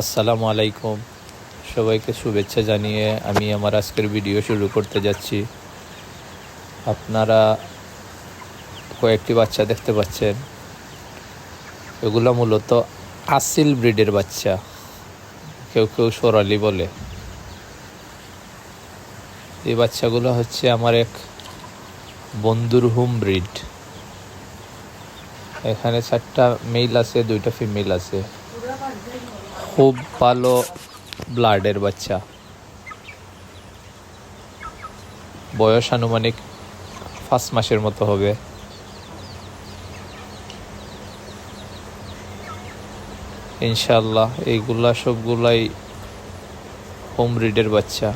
আসসালামু আলাইকুম। সবাইকে শুভেচ্ছা জানিয়ে আমি আমার আজকের ভিডিও শুরু করতে যাচ্ছি। আপনারা কয়েকটি বাচ্চা দেখতে পাচ্ছেন। এগুলো মূলত আসিল ব্রিডের বাচ্চা। কেউ কেউ সোরালি বলে। এই বাচ্চাগুলো হচ্ছে আমার এক বন্ধুর হোম ব্রিড। এখানে চারটা মেল আছে, দুইটা ফিমেল আছে। খুব ভালো ব্লাডের বাচ্চা। বয়স আনুমানিক পাঁচ মাসের মতো হবে। ইনশাল্লাহ এইগুলা সবগুলাই হোম রিডের বাচ্চা।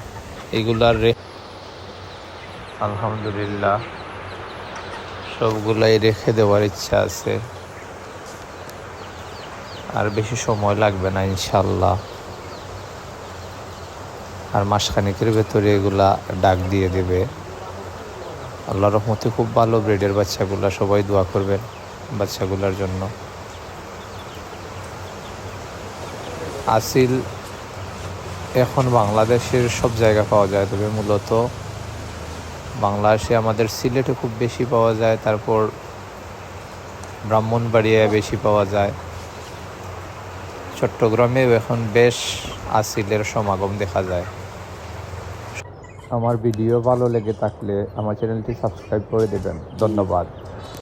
এগুলার রে আলহামদুলিল্লাহ, সবগুলাই রেখে দেওয়ার ইচ্ছা আছে। আর বেশি সময় লাগবে না ইনশাল্লাহ আর মাসখানেকের ভেতরে এগুলা ডাক দিয়ে দেবে। আল্লাহ রহমতে খুব ভালো ব্রেডের বাচ্চাগুলা, সবাই দোয়া করবেন বাচ্চাগুলার জন্য। আসিল এখন বাংলাদেশের সব জায়গা পাওয়া যায়, তবে মূলত বাংলাদেশে আমাদের সিলেটে খুব বেশি পাওয়া যায়, তারপর ব্রাহ্মণবাড়িয়ায় বেশি পাওয়া যায়। চট্টগ্রামেও এখন বেশ আসিলের সমাগম দেখা যায়। আমার ভিডিও ভালো লেগে থাকলে আমার চ্যানেলটি সাবস্ক্রাইব করে দেবেন। ধন্যবাদ।